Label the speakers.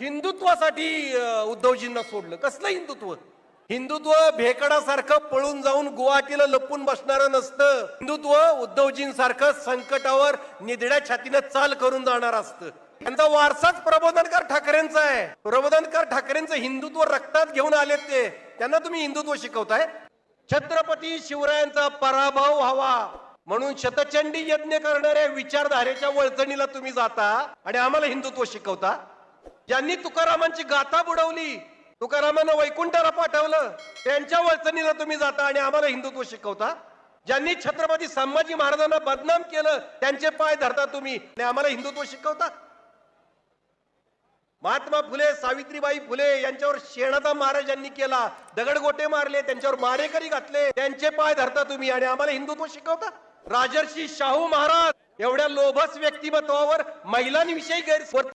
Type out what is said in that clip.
Speaker 1: हिंदुत्वासाठी उद्धवजींना सोडलं. कसलं हिंदुत्व? हिंदुत्व भेकडासारखं पळून जाऊन गुवाहाटीला लपून बसणारं नसतं. हिंदुत्व उद्धवजींसारखं संकटावर निधड्या छातीनं चाल करून जाणार असतं. त्यांचा वारसाच प्रबोधनकार ठाकरेंचा आहे. प्रबोधनकार ठाकरेंचं हिंदुत्व रक्तात घेऊन आलेत ते. त्यांना तुम्ही हिंदुत्व शिकवताय? छत्रपती शिवरायांचा पराभव व्हावा. म्हणून शतचंडी यज्ञ करणाऱ्या विचारधारेच्या वळचणीला तुम्ही जाता आणि आम्हाला हिंदुत्व शिकवता? ज्यांनी तुकारामांची गाथा बुडवली तुकारामांना वैकुंठाला पाठवलं त्यांच्या वळचणीला तुम्ही जाता आणि आम्हाला हिंदुत्व शिकवता. ज्यांनी छत्रपती संभाजी महाराजांना बदनाम केलं त्यांचे पाय धरता तुम्ही आणि आम्हाला हिंदुत्व शिकवता. महात्मा फुले सावित्रीबाई फुले यांच्यावर शेणाचा महाराज यांनी केला दगडगोटे मारले त्यांच्यावर मारेकरी घातले त्यांचे पाय धरता तुम्ही आणि आम्हाला हिंदुत्व शिकवता. राजर्षी शाहू महाराज एवढ्या लोभस व्यक्तिमत्वावर महिलांविषयी गैर